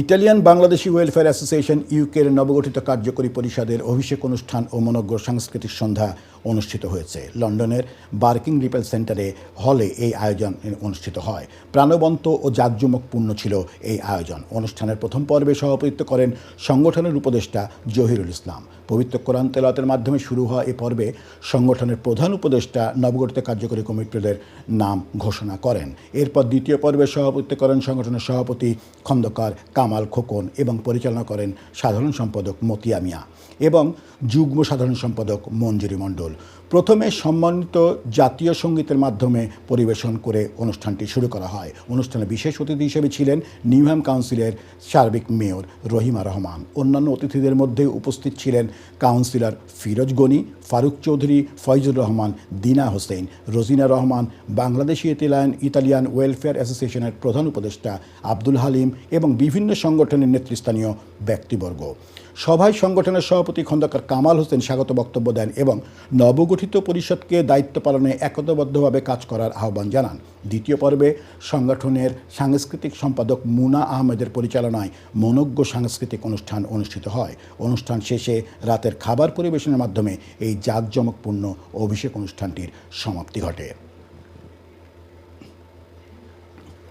Italian Bangladeshi welfare association ইউকের নবগঠিত কার্যকরী পরিষদের অভিষেক অনুষ্ঠান ও মনজ্ঞ সাংস্কৃতিক সন্ধ্যা অনুষ্ঠিত হয়েছে। লন্ডনের বার্কিং রিপেল সেন্টারে হলে এই আয়োজন অনুষ্ঠিত হয়। প্রাণবন্ত ও জাঁকজমকপূর্ণ ছিল এই আয়োজন। অনুষ্ঠানের প্রথম পর্বে সভাপতিত্ব করেন সংগঠনের উপদেষ্টা জহিরুল ইসলাম। পবিত্র কোরআন তেলাতের মাধ্যমে শুরু হওয়া এ পর্বে সংগঠনের প্রধান উপদেষ্টা নবগঠিত কার্যকরী কমিটিদের নাম ঘোষণা করেন। এরপর দ্বিতীয় পর্বে সভাপতিত্ব করেন সংগঠনের সভাপতি খন্দকার কামাল খোকন এবং পরিচালনা করেন সাধারণ সম্পাদক মতিয়া মিয়া এবং যুগ্ম সাধারণ সম্পাদক মঞ্জুরি মণ্ডল। প্রথমে সম্মানিত জাতীয় সঙ্গীতের মাধ্যমে পরিবেশন করে অনুষ্ঠানটি শুরু করা হয়। অনুষ্ঠানে বিশেষ অতিথি হিসেবে ছিলেন নিউহ্যাম কাউন্সিলের সার্বিক মেয়র রহিমা রহমান। অন্যান্য অতিথিদের মধ্যে উপস্থিত ছিলেন councillor Firoz Gani, Faruk Chowdhury, Foyzur Rahman, Dina Hossain, Rozina Rahman, Bangladeshi Italian Italian welfare অ্যাসোসিয়েশনের প্রধান উপদেষ্টা আব্দুল হালিম এবং বিভিন্ন সংগঠনের নেতৃস্থানীয় ব্যক্তিবর্গ। সভায় সংগঠনের সভাপতি খন্দকার কামাল হোসেন স্বাগত বক্তব্য দেন এবং নবগঠিত পরিষদকে দায়িত্ব পালনে একতাবদ্ধভাবে কাজ করার আহ্বান জানান। দ্বিতীয় পর্বে সংগঠনের সাংস্কৃতিক সম্পাদক মুনা আহমেদের পরিচালনায় মনজ্ঞ সাংস্কৃতিক অনুষ্ঠান অনুষ্ঠিত হয়। অনুষ্ঠান শেষে রাতের খাবার পরিবেশনের মাধ্যমে এই জাঁকজমকপূর্ণ অভিষেক অনুষ্ঠানটির সমাপ্তি ঘটে।